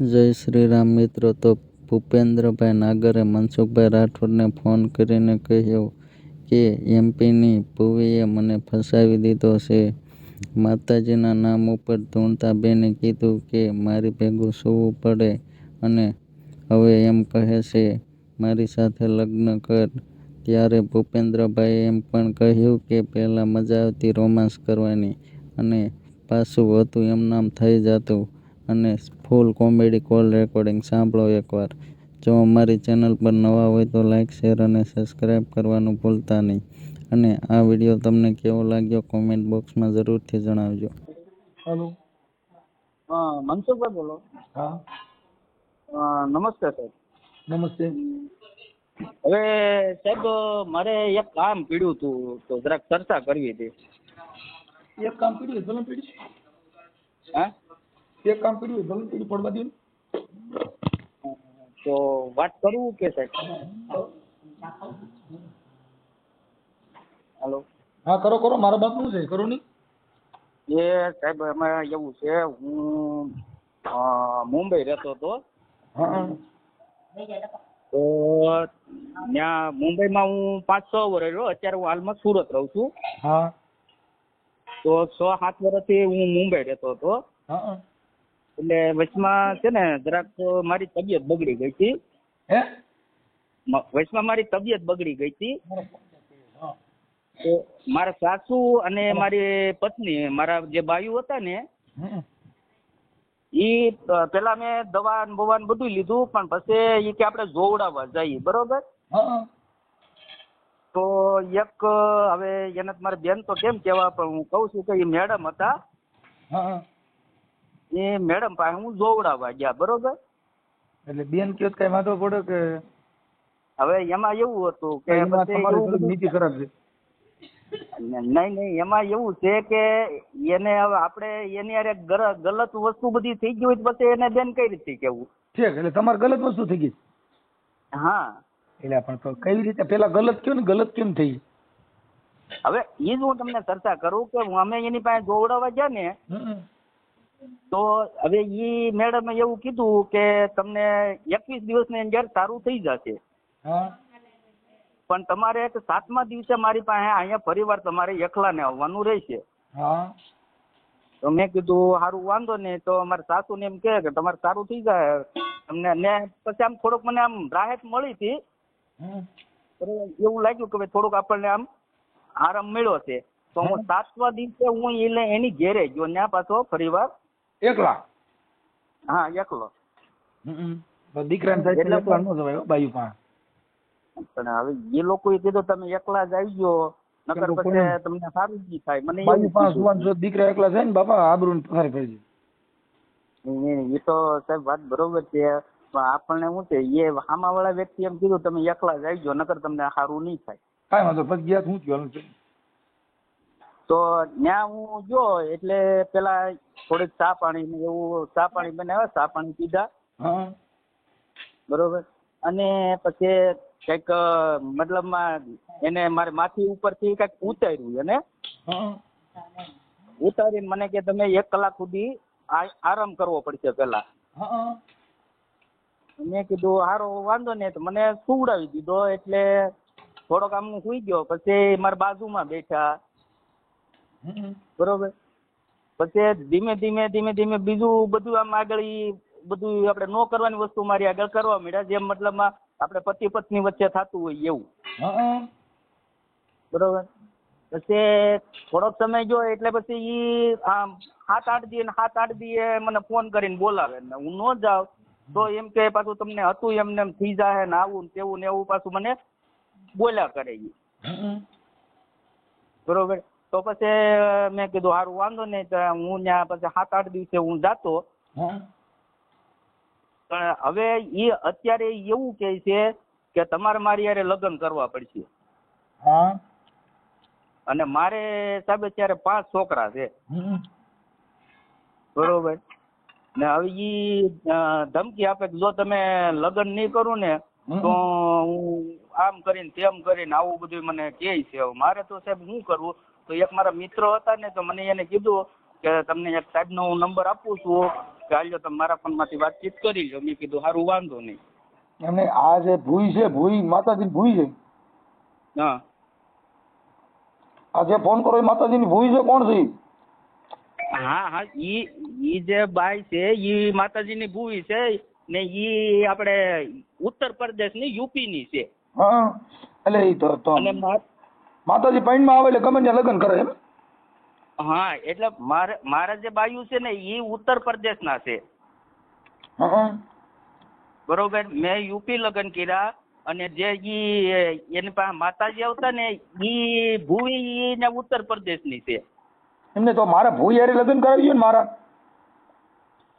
જય શ્રી રામ મિત્રો, તો ભૂપેન્દ્રભાઈ નાગરે મનસુખભાઈ રાઠોડને ફોન કરીને કહ્યું કે એમપીની ભૂવીએ મને ફસાવી દીધો છે. માતાજીના નામ ઉપર ધૂણતા બેને કીધું કે મારી ભેગું સૂવું પડે અને હવે એમ કહે છે, મારી સાથે લગ્ન કર. ત્યારે ભૂપેન્દ્રભાઈએ એમ પણ કહ્યું કે પહેલાં મજા આવતી રોમાન્સ કરવાની અને પાછું હતું એમ નામ થઈ જતું. અને ફૂલ કોમેડી કોલ રેકોર્ડિંગ સાંભળો એકવાર. જો અમારી ચેનલ પર નવા હોય તો લાઇક, શેર અને સબસ્ક્રાઈબ કરવાનું ભૂલતા નહીં. અને આ વીડિયો તમને કેવો લાગ્યો કોમેન્ટ બોક્સમાં જરૂરથી જણાવજો. હેલો. હા મનસુખભાઈ બોલો. હા. અ, નમસ્તે સાહેબ નમસ્તે. હવે સાહેબ મારે એક કામ પીડ્યું હતું તો જરાક ચર્ચા કરવી હતી. એક કામ પીડ્યું ભલે પીડ્યું? હા? એક કામ પીડ્યું ભલે પીડ્યું પડવા દો તો વાત કરવું કે સાહેબ? હેલો. હા કરો કરો. મારા બાપનું છે કરો નહીં. એ સાહેબ અમે એવું છે હું મુંબઈ રહેતો હતો. તો ત્યાં મુંબઈમાં હું પાંચ છ વર્ષ રહ્યો. અત્યારે હું હાલમાં સુરત રહું છું. હા. તો છ સાત વર્ષથી હું મુંબઈ રહેતો હતો. એટલે વચમાં છે ને જરાક મારી તબિયત બગડી ગઈ હતી. હે? વચમાં મારી તબિયત બગડી ગઈ હતી. તો મારા સાસુ અને મારી પત્ની મારા જે બાયુ હતા ને ઈ પેલા મેં દવા ને બવા બધું લીધું પણ પછી ઈ કે આપણે જોવડાવવા જઈએ બરોબર? તો એક હવે એને મારે બેન તો કેમ કેવા પણ હું કહું છું કે એ મેડમ હતા. એ મેડમ પાસે હું જોવડાવવા ગયા બરોબર? એટલે બેન કયો કઈ વાંધો પડે કે? હવે એમાં એવું હતું કે નીતિ ખરાબ છે. નહીં નહીં એમાં એવું છે કે એને હવે આપણે એની અરે ગલત વસ્તુ બધી થઈ ગઈ હોય તો પછી એને બેન કઈ રીતે કેવું છે એટલે તમારે ગલત વસ્તુ થઈ ગઈ. હા. એટલે પણ કઈ રીતે? પેલા ગલત કયો ને ગલત કેમ થઈ? હવે એ જ હું તમને ચર્ચા કરું કે અમે એની પાસે જોવડાવવા ગયા ને. તો હવે ઈ મેડમે એવું કીધું કે તમને એકવીસ દિવસની અંદર સારું થઈ જશે. પણ તમારે સાતમા દિવસે મારી પાસે અહીંયા ફરીવાર તમારે એકલાને આવવાનું રહેશે. તો મેં કીધું સારું વાંધો નહીં. તો અમારા સાસુ ને એમ કે તમારે સારું થઈ જાય. તમને ને પછી આમ થોડુંક મને આમ રાહત મળી હતી. એવું લાગ્યું કે થોડુંક આપણને આમ આરામ મળ્યો છે. તો હું સાતમા દિવસે હું એટલે એની ઘેરે ગયો ત્યાં પાછો ફરીવાર. એકલા? હા એકલો. હમ. દીકરાને થાય એકલા ન જવાય બાયુ પાસે પણ હવે એ લોકોએ કીધું તમે એકલા જ આવી ગયો નકર પછી તમને સારું જ થાય. મને બાયુ એવું પાસે જો દીકરા એકલા જાય ને બાપા આબરૂ ને પથારી ફરી જાય એ તો સાહેબ વાત બરોબર છે પણ આપણને શું છે એ સામાવાળા વ્યક્તિ એમ કીધું તમે એકલા જ આવી ગયો નકર તમને સારું નહીં થાય. કાંઈ વાંધો પછી ગયા હું. તો ત્યાં હું જો એટલે પેલા થોડીક ચા પાણી ને એવું ચા પાણી બનાવ્યા ચા પાણી પીધા. બરોબર. અને પછી કંઈક મતલબ એને મારે માથી ઉપરથી કંઈક ઉતાર્યું એને. ઉતારીને મને કે તમે એક કલાક સુધી આરામ કરવો પડશે પેલા મેં કીધું હારો વાંધો નહીં. તો મને સુવડાવી દીધો એટલે થોડોક આમ હું સુઈ ગયો. પછી મારા બાજુમાં બેઠા. બરોબર. પછી ધીમે ધીમે ધીમે ધીમે બીજું બધું આમ આગળ ઈ બધું આપણે નો કરવાની વસ્તુ મારી આગળ કરવા માંડ્યા જેમ મતલબમાં આપણે પતિ પત્ની વચ્ચે થતું હોય એવું. બરોબર. પછી થોડોક સમય જો એટલે પછી ઈ આમ સાત આઠ દી ને સાત આઠ દી મને ફોન કરીને બોલાવે ને હું ન જાઉં. તો એમ કે પાછું તમને હતું એમને એમ થઈ જાય ને આવું ને તેવું ને એવું પાછું મને બોલ્યા કરે ઈ. બરોબર. તો પછી મેં કીધું સારું વાંધો નહીં તો હું ત્યાં પછી સાત આઠ દિવસે હું જાતો. પણ હવે એ અત્યારે એવું કે છે કે તમારે મારી યારે લગ્ન કરવા પડશે. અને મારે સાહેબ અત્યારે પાંચ છોકરા છે. બરોબર. ને હવે ઈ ધમકી આપે કે જો તમે લગ્ન નહીં કરું ને તો હું આમ કરીને તેમ કરીને આવું બધું મને કહે છે. મારે તો સાહેબ શું કરવું તો એક મારા મિત્ર હતા ને તો મને એને કીધું કે તમને એક સાહેબનો હું નંબર આપું છું. ચાલ્યો તમે મારા ફોનમાંથી વાતચીત કરી લો મેં કીધું સારું વાંધો નહીં. એમને આ જે ભૂઈ છે ભૂઈ માતાજીની ભૂઈ છે? હા. આ જે ફોન કરો એ માતાજીની ભૂઈ છે કોણ છે હા હા ઈ ઈ જે બાઈ છે ઈ માતાજીની ભૂઈ છે ને ઈ આપણે ઉત્તર પ્રદેશની યુપીની છે. હા એટલે ઈ તો અને માતાજી પૈણમાં આવે એટલે ગમે ત્યાં લગ્ન કરે એમ? હા એટલે મારે મારા જે બાયુ છે ને એ ઉત્તર પ્રદેશના છે. બરોબર મેં યુપી લગ્ન કર્યા અને જે ઈ એની પાસે માતાજી આવતા ને ઈ ભૂઈ ને ઉત્તર પ્રદેશની છે. એમને તો મારા ભૂઈ હારે લગ્ન કરાવી ને મારા.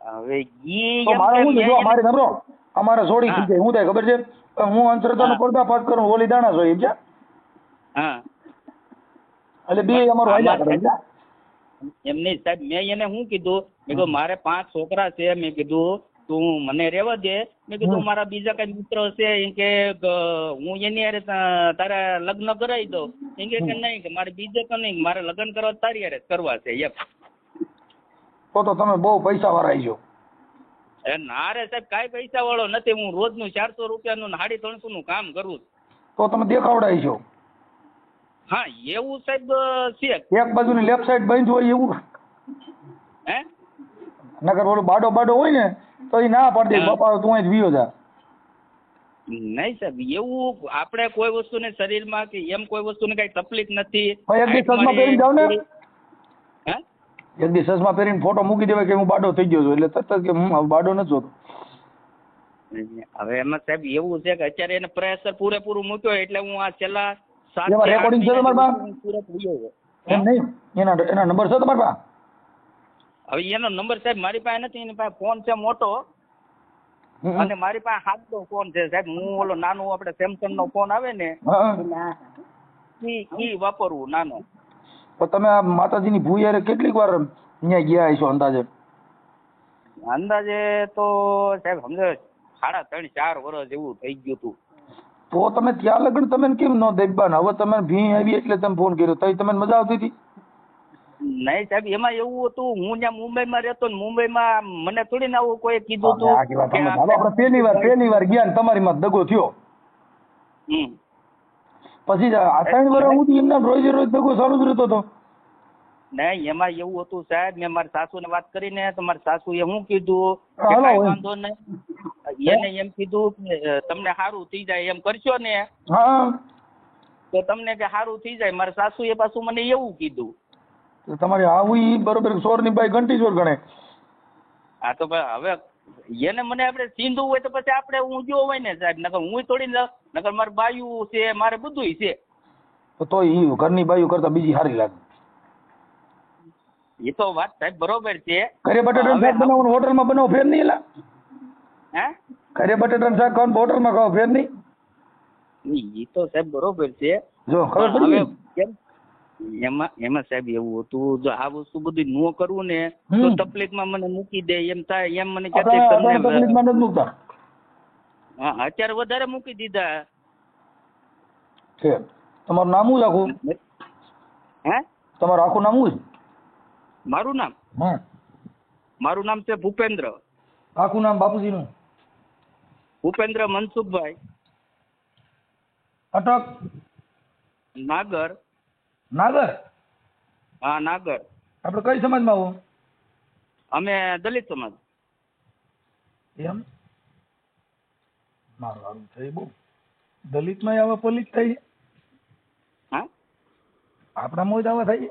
હવે ઈ એમ મારે મેં જો મારે અમારે અમારા જોડી સોડી જાય હું થાય ખબર છે? હું હા. પર્દાફાશ કરું ઓલી દાણા સોય સમજ્યા હા. એટલે બે અમારું હાલ્યા કરે. એમને સાહેબ મેં એને શું કીધું? મેં કીધું મારે પાંચ છોકરા છે. મેં કીધું તું મને રહેવા દે. મેં કીધું મારા બીજા કઈ મિત્ર છે એમ કે હું એની હારે તારે લગ્ન કરાવી દઉં. એમ કે નહીં કે મારે બીજે તો નહીં મારે લગ્ન કરવા તારી હારે કરવા છે. એમ. તો તો તમે બહુ પૈસા વાળા છો એ ના રે સાહેબ કાંઈ પૈસા વાળો નથી. હું રોજનું ચારસો રૂપિયાનું નું સાડી ત્રણસો નું કામ કરું તો તમે દેખાવડાય છો. હા એવું સાહેબ છે. એક બાજુની લેફ્ટ સાઈડ બંધ હોય એવું. હે? નગર ઓલો બાડો બાડો હોય ને તો એ ના પાડી દે બાપા તું અહીં જ વિયો જા. નહીં સાહેબ એવું આપણે કોઈ વસ્તુને શરીરમાં કે એમ કોઈ વસ્તુને કઈ તકલીફ નથી. એક દિવસ સસમા પહેરીને જાઓ ને. હે? એક દિવસ સસમા પહેરીને ફોટો મૂકી દેવાય કે હું બાડો થઈ ગયો છું એટલે તરત કે હું બાડો નથી જોતો. હવે એમાં સાહેબ એવું છે કે અત્યારે એને પ્રેશર પૂરેપૂરું મૂક્યો એટલે હું આ છેલ્લા એમાં રેકોર્ડિંગ છે મહિના પાસે? એમ નહીં? એના એના નંબર છે તમારા પાસે? હવે એનો નંબર સાહેબ મારી પાસે નથી એની પાસે ફોન છે મોટો. અને મારી પાસે હાથનો ફોન છે સાહેબ. હું ઓલો નાનો આપણે સેમસંગ નો ફોન આવે ને ઈ ઈ વાપરવું નાનો. તો તમે આ માતાજીની ભૂયારે કેટલીક વાર અહીંયા ગયા છો અંદાજે? અંદાજે તો સાહેબ સમજો સાડા ત્રણ ચાર વર્ષ જેવું થઈ ગયું હતું. તો તમે ત્યાં લગ્ન તમે કેમ ન દેખબા હવે તમે ભી આવી એટલે તમે ફોન કર્યો તઈ તમને મજા આવતી હતી? નહીં સાહેબ એમાં એવું હતું હું ત્યાં મુંબઈમાં રહેતો ને મુંબઈમાં મને થોડી ના આવું કોઈ કીધું હતું આપણે પહેલી વાર પહેલી વાર ગયા ને તમારી માં દગો થયો. પછી આ ત્રણ વર્ષ હું એમના રોજ રોજ દગો ચાલુ જ રહેતો હતો. નહીં એમાં એવું હતું સાહેબ મેં મારા સાસુ ને વાત કરીને તો સાસુ એ હું કીધું. વાંધો નહીં. એને એમ કીધું કે તમને સારું થઈ જાય એમ કરશો ને. હા. તો તમને કે સારું થઈ જાય મારા સાસુએ પાછું મને એવું કીધું. તો તમારી આવું ઈ બરોબર સોરની બાઈ ઘંટી ચોર ગણે. હા તો હવે એને મને આપણે સીંધું હોય તો પછી આપણે જો હોય ને સાહેબ? નકર હું થોડી ન- નકર મારે બાયું છે મારે બધુંય છે. તો ઈ ઘરની બાયુ કરતા બીજી સારી લાગે. એ તો વાત સાહેબ બરોબર છે. ઘરે બનાવવાનું હોટલમાં બનાવો ફેર નહીં હે ઘરે બટેટાનું શાક ખાવાનું હોટલમાં ખાવ ફેર નહીં. એ તો સાહેબ બરોબર છે. જો ખબર પડી એમાં એમાં સાહેબ એવું હતું જો આ વસ્તુ બધું નો કરવું ને તો તકલીફમાં મને મૂકી દે એમ થાય એમ મને આપણે તમને તકલીફમાં નથી મૂકતા. હા અત્યારે વધારે મૂકી દીધા. છે તમારું નામ શું આખું? હે? તમારું આખું નામ શું મારું નામ? હા મારું નામ છે ભૂપેન્દ્ર. આખું નામ બાપુજીનું? ભૂપેન્દ્ર મનસુખભાઈ. અટક નાગર. નાગર? હા નાગર. આપણે કઈ સમાજમાં આવો? અમે દલિત સમાજ. એમ? મારું આવું થઈ બહુ. દલિતમાં આવા પલિત થઈ હા? આપણા મોજ આવા થઈ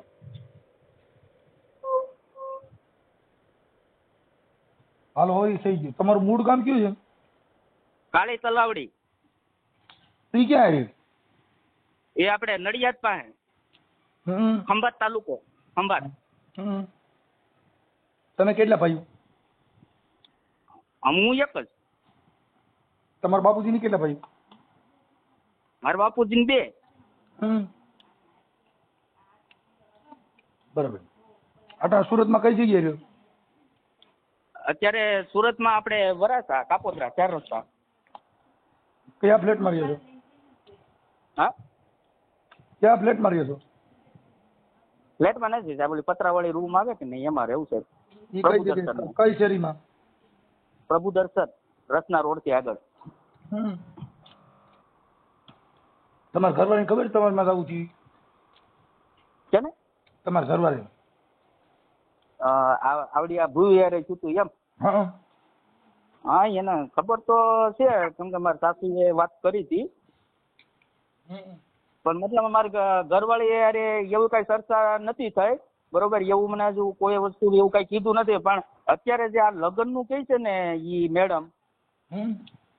હાલો હોય થઈ ગયું. તમારું મૂળ કામ કયું છે? કાળી તલાવડી. ઈ ક્યાં આવ્યું એ આપણે નડિયાદ પાસે. ખંભાત તાલુકો ખંભાત. તમે કેટલા ભાઈઓ? હું એક જ. તમારા બાપુજી ની કેટલા ભાઈઓ? મારા બાપુજી ને બે બરાબર. આટા સુરતમાં કઈ જગ્યાએ રહ્યો? અત્યારે સુરતમાં આપણે વરાછા કાપોદ્રા ચાર રસ્તા. કયા ફ્લેટમાં રહ્યો છો? હા? કયા ફ્લેટમાં રહ્યો છો? ફ્લેટમાં નથી સાહેબ ઓલી પતરાવાળી રૂમ આવે કે નહીં એમાં રહેવું છે. ઈ કઈ જગ્યાએ? કઈ શેરીમાં? પ્રભુ દર્શન રસના રોડથી આગળ. હમ. તમારા ઘરવાળીને ખબર છે તમારે માં આવું થયું? કેને? તમારા ઘરવાળી આ- આવડી આ ભૂ યારે છૂટું એમ. હા. હા એને ખબર તો છે કેમ કે મારા સાસુએ વાત કરી હતી. પણ મતલબ મારી ઘરવાળી અરે એવું કઈ ચર્ચા નથી થઈ. બરોબર એવું મને હજુ કોઈ વસ્તુ એવું કઈ કીધું નથી. પણ અત્યારે જે આ લગ્નનું કહે છે ને ઈ મેડમ.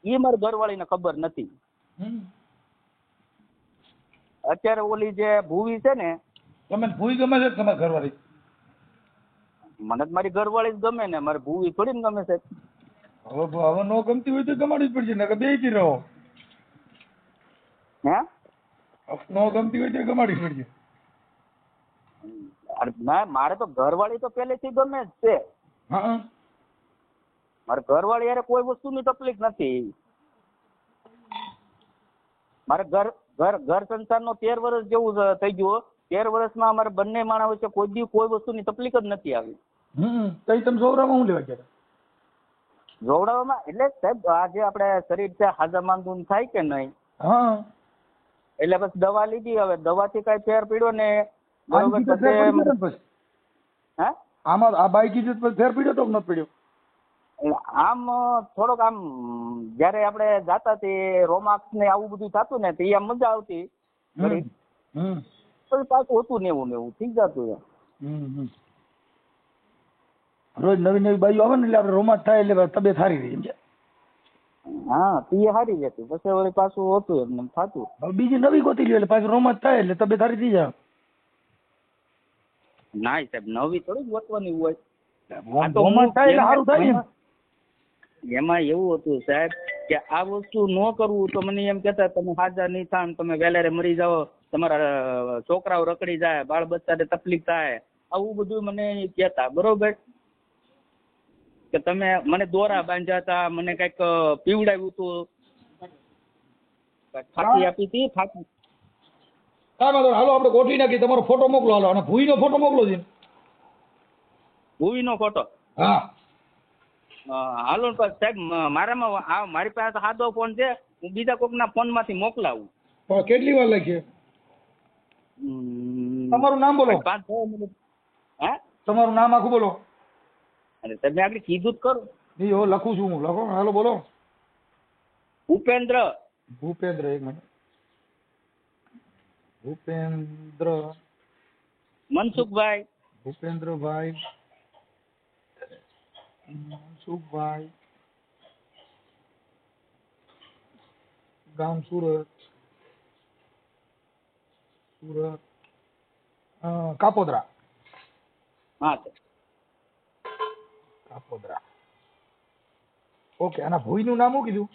ઈ મારી ઘરવાળીને ખબર નથી. અત્યારે ઓલી જે ભૂવી છે ને તમે ભૂવી ગમે છે તમારી ઘરવાળી? મને મારી ઘરવાળી જ ગમે ને મારી ભૂવી થોડી ને ગમે છે. હવે હવે નો ગમતી હોય તો ગમાડવી જ પડશે નકર બેયથી રહો. હે? નો ગમતી હોય તો ગમાડવી પડશે. ના મારે તો ઘરવાળી તો પહેલેથી ગમે જ છે. હા. મારે ઘરવાળી યારે કોઈ વસ્તુની તકલીફ નથી. મારે ઘર ઘર ઘર સંસારનો તેર વર્ષ જેવું થઈ ગયું તેર વર્ષમાં અમારે બંને માણસ વચ્ચે કોઈ દી કોઈ વસ્તુની તકલીફ જ નથી આવી. હમ તઈ તમે સૌરામાં હું લેવા ગયા જોવડાવવામાં એટલે સાહેબ આ જે આપણે શરીર છે હાજા માંદુન થાય કે નહીં? હા. એટલે બસ દવા લીધી હવે દવાથી કઈ ફેર પીડ્યો ને? બરોબર ને હે? આમાં આ બાઈક કીધું તો ફેર પીડ્યો તો નથી પડ્યો? આમ થોડોક આમ જયારે આપણે જાતા તે રોમાક્સ ને આવું બધું થતું ને તે આમ મજા આવતી. પાછું હોતું ને એવું ને એવું થઈ જતું હમ. રોજ નવી નવી બાઈઓ આવે ને એટલે આપણે રોમાંચ થાય એટલે તબિયત સારી રહી સમજ્યા હા પીએ સારી જતી પછી વળી પાછું હોતું એમને થતું. હવે બીજી નવી ગોતી લ્યો એટલે પાછું રોમાંચ થાય એટલે તબિયત સારી થઈ જાય. ના સાહેબ નવી થોડી ગોતવાની હોય. રોમાંચ થાય એટલે સારું થાય એમ. એવું હતું સાહેબ કે આ વસ્તુ ન કરવું તો મને એમ કહેતા તમે હાજર નહીં થાય તમે વેલારે મરી જાઓ. તમારા છોકરાઓ રખડી જાય બાળ બચ્ચાને તકલીફ થાય. આવું બધું મને કહેતા. બરોબર? કે તમે મને દોરા બાંધ્યા હતા મને કંઈક પીવડાવ્યું હતું ફાંકી આપી હતી ફાંકી. કાંઈ વાંધો હાલો આપણે ગોઠવી નાખી તમારો ફોટો મોકલો. હાલો અને ભૂઈનો ફોટો મોકલો છે. ભૂવીનો ફોટો? હા. હાલો ને સાહેબ મારામાં આ મારી પાસે તો સાદો ફોન છે. હું બીજા કોકના ફોનમાંથી મોકલાવું. પણ કેટલી વાર લાગશે તમારું નામ બોલો. પાંચ છ મિનિટ. હે? તમારું નામ આખું બોલો. અરે તમે આગળ કીધું જ ખરું એ હો લખું છું હું લખો હાલો બોલો. ભૂપેન્દ્ર. ભૂપેન્દ્ર એક મિનિટ. ભૂપેન્દ્ર. મનસુખભાઈ. ભૂપેન્દ્રભાઈ. મનસુખભાઈ. ગામ સુરત. સુરત. કાપોદ્રા. હા સર. કાપોદ્રા ઓકે અને ભૂઈનું નામ શું કીધું?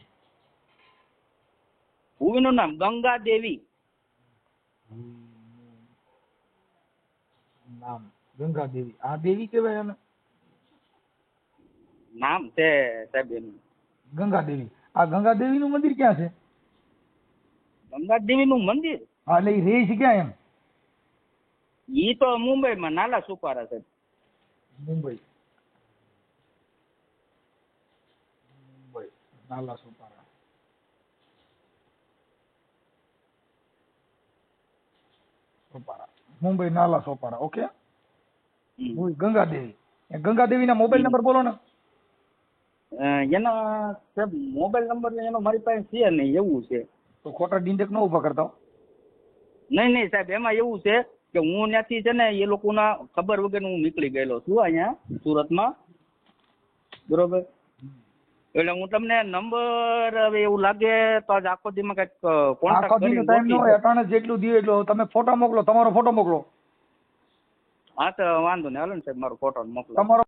ભૂવીનું નામ ગંગા દેવી નામ ગંગા દેવી આ દેવી કેવાય એને? નામ છે સાહેબ એનું. ગંગા દેવી આ ગંગા દેવીનું મંદિર ક્યાં છે? ગંગા દેવી નું મંદિર? હા એટલે એ રહે છે ક્યાં એમ? ઈ તો મુંબઈ માં નાલા સુપારા છે. મુંબઈ. મુંબઈ નાલા સોપારા મુંબઈ નાલા સોપારા ઓકે ગંગાદેવી ગંગાદેવી ના મોબાઈલ નંબર બોલો ને. એના સાહેબ મોબાઈલ નંબર એનો મારી પાસે છે નહીં એવું છે. તો ખોટા ડિંડક ન ઊભા કરતા નહીં નહીં સાહેબ એમાં એવું છે કે હું ત્યાંથી છે ને એ લોકોના ખબર વગર હું નીકળી ગયેલો છું અહીંયા સુરતમાં. બરોબર? એટલે હું તમને નંબર હવે એવું લાગે તો આજ આખો દીમાં કંઈક આખો કોન્ટેક્ટ દીનો ટાઈમ નો અટાણે જેટલું દીએ એટલું તમે ફોટો મોકલો તમારો ફોટો મોકલો. હા તો વાંધો નહીં. હાલો ને સાહેબ મારો ફોટો મોકલો. તમારો